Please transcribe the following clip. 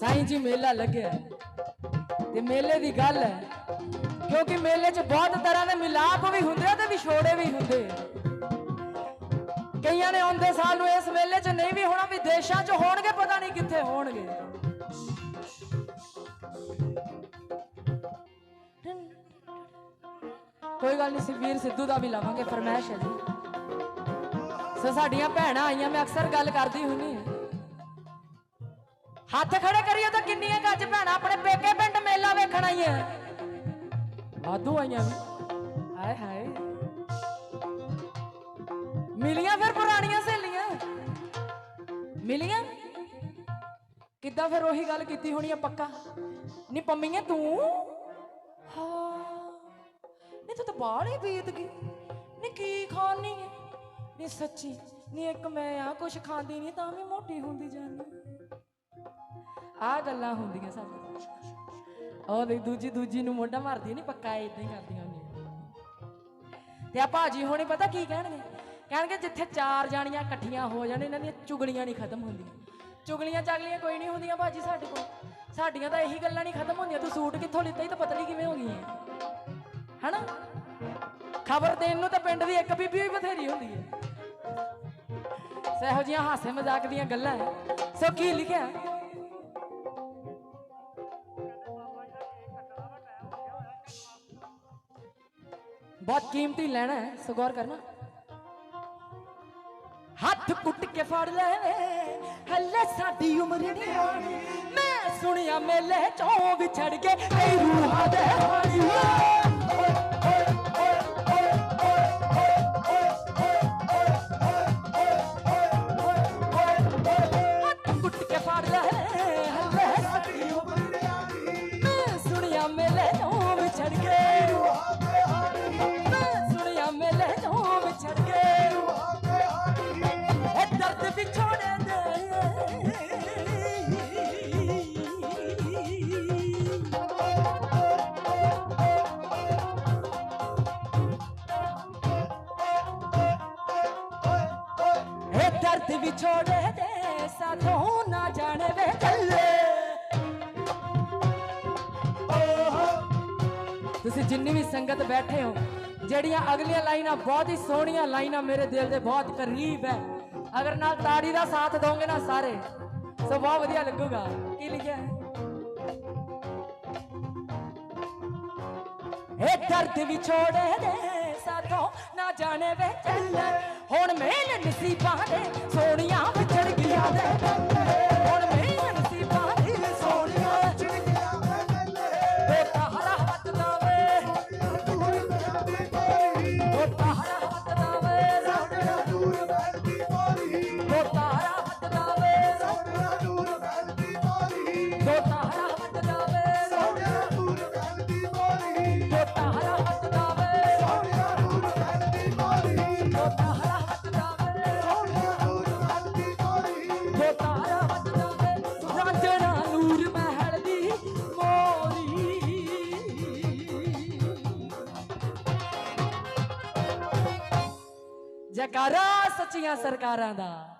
ਸਾਈਂ ਜੀ ਮੇਲਾ ਲੱਗਿਆ ਤੇ ਮੇਲੇ ਦੀ ਗੱਲ ਹੈ, ਕਿਉਂਕਿ ਮੇਲੇ 'ਚ ਬਹੁਤ ਤਰ੍ਹਾਂ ਦੇ ਮਿਲਾਪ ਵੀ ਹੁੰਦੇ ਆ ਤੇ ਵਿਛੋੜੇ ਵੀ ਹੁੰਦੇ ਆ। ਕਈਆਂ ਨੇ ਆਉਂਦੇ ਸਾਲ ਨੂੰ ਇਸ ਮੇਲੇ 'ਚ ਨਹੀਂ ਵੀ ਹੋਣਾ ਵੀ ਦੇਸ਼ਾਂ 'ਚ ਹੋਣਗੇ, ਪਤਾ ਨਹੀਂ ਕਿੱਥੇ ਹੋਣਗੇ। ਕੋਈ ਗੱਲ ਨਹੀਂ ਸੀ ਸਿੱਧੂ ਦਾ ਵੀ ਲਾਵਾਂਗੇ ਫਰਮਾਇਸ਼ ਹੈ ਜੀ। ਸੋ ਸਾਡੀਆਂ ਭੈਣਾਂ ਆਈਆਂ, ਮੈਂ ਅਕਸਰ ਗੱਲ ਕਰਦੀ ਹੁੰਨੀ ਹੱਥ ਖੜੇ ਕਰੀਏ ਤਾਂ ਕਿੰਨੀਆਂ ਗੱਜ ਭੈਣਾਂ ਆਪਣੇ ਪੇਕੇ ਪਿੰਡ ਮੇਲਾ ਵੇਖਣ ਆਈਆਂ। ਵਾਧੂ ਆਈਆਂ ਵੀ। ਹਾਏ ਹਾਏ। ਮਿਲੀਆਂ ਫਿਰ ਪੁਰਾਣੀਆਂ ਸਹੇਲੀਆਂ। ਮਿਲੀਆਂ? ਕਿੱਦਾਂ ਫਿਰ ਉਹੀ ਗੱਲ ਕੀਤੀ ਹੋਣੀ ਆ ਪੱਕਾ? ਨਹੀਂ ਪੰਮੀਏ ਤੂੰ? ਹਾਂ। ਨਹੀਂ ਤੂੰ ਤਾਂ ਬਾਹਰ ਹੀ ਬੀਤ ਗਈ। ਨਹੀਂ ਕੀ ਖਾਣੀ ਹੈ ਨਹੀਂ ਸੱਚੀ ਨਹੀਂ ਇੱਕ ਮੈਂ ਆ ਕੁਛ ਖਾਂਦੀ ਨਹੀਂ ਤਾਂ ਵੀ ਮੋਟੀ ਹੁੰਦੀ ਜਾਂਦੀ। ਆ ਗੱਲਾਂ ਹੁੰਦੀਆਂ ਸਾਡੇ ਉਹ ਦੇਖ ਦੂਜੀ ਦੂਜੀ ਨੂੰ ਮੋਢਾ ਮਾਰਦੀ ਨਹੀਂ ਪੱਕਾ ਇਦਾਂ ਹੀ ਕਰਦੀਆਂ ਹੁੰਦੀਆਂ। ਤੇ ਆ ਭਾਜੀ ਹੋਣੀ ਪਤਾ ਕੀ ਕਹਿਣਗੇ? ਕਹਿਣਗੇ ਜਿੱਥੇ ਚਾਰ ਜਾਣੀਆਂ ਇਕੱਠੀਆਂ ਹੋ ਜਾਣ, ਇਹਨਾਂ ਦੀਆਂ ਚੁਗਲੀਆਂ ਨਹੀਂ ਖਤਮ ਹੁੰਦੀਆਂ। ਚੁਗਲੀਆਂ ਚਾਗਲੀਆਂ ਕੋਈ ਨਹੀਂ ਹੁੰਦੀਆਂ ਭਾਜੀ ਸਾਡੇ ਕੋਲ। ਸਾਡੀਆਂ ਤਾਂ ਇਹੀ ਗੱਲਾਂ ਨਹੀਂ ਖਤਮ ਹੁੰਦੀਆਂ। ਤੂੰ ਸੂਟ ਕਿੱਥੋਂ ਲਿੱਤਾ ਹੀ ਤਾਂ ਪਤਲੀ ਕਿਵੇਂ ਹੋ ਗਈ ਹੈ ਹਨਾ? ਖਬਰ ਦੇਣ ਨੂੰ ਤਾਂ ਪਿੰਡ ਦੀ ਇੱਕ ਬੀਬੀ ਹੀ ਬਥੇਰੀ ਹੁੰਦੀ ਹੈ ਸੋ ਇਹੋ ਜਿਹੀਆਂ ਹਾਸੇ ਮਜ਼ਾਕ ਦੀਆਂ ਗੱਲਾਂ ਸੋ ਕੀ ਲਿਖਿਆ? ਬਹੁਤ ਕੀਮਤੀ ਲੈਣਾ ਹੈ, ਸੋ ਗੌਰ ਕਰਨਾ। ਹੱਥ ਕੁੱਟ ਕੇ ਫੜ ਲੈ, ਹੱਲੇ ਸਾਡੀ ਉਮਰ ਨਹੀਂ ਆਣੀ ਮੈਂ ਸੁਣਿਆ ਮੇਲੇ ਚੋਂ ਵਿਛੜ ਕੇ ਕਈ ਰੂਹਾਂ ਦੇ ਹਾਣੀ। ਇਹ ਦਰਦ ਵਿਛੋੜੇ ਦੇ ਸਾਥੋਂ ਨਾ ਜਾਣੇ ਵੇ ਤੁਸੀਂ ਜਿੰਨੀ ਵੀ ਸੰਗਤ ਬੈਠੇ ਹੋ, ਜਿਹੜੀਆਂ ਅਗਲੀਆਂ ਲਾਈਨਾਂ ਬਹੁਤ ਹੀ ਸੋਹਣੀਆਂ ਲਾਈਨਾਂ ਮੇਰੇ ਦਿਲ ਦੇ ਬਹੁਤ ਕਰੀਬ ਹੈ, ਅਗਰ ਨਾਲ ਤਾੜੀ ਦਾ ਸਾਥ ਦੋਗੇ ਨਾ ਸਾਰੇ, ਸੋ ਬਹੁਤ ਵਧੀਆ ਲੱਗੂਗਾ। ਕੀ ਲਿਖਿਆ ਇਹ ਦਰਦ ਵਿਛੋੜੇ ਦੇ ਸਾਥੋਂ ਨਾ ਜਾਣੇ ਵੇ ਚੱਲੇ ਹੁਣ ਮੇਲ ਨਸੀਬਾਂ ਦੇ ਜੈਕਾਰਾ ਸੱਚੀਆਂ ਸਰਕਾਰਾਂ ਦਾ।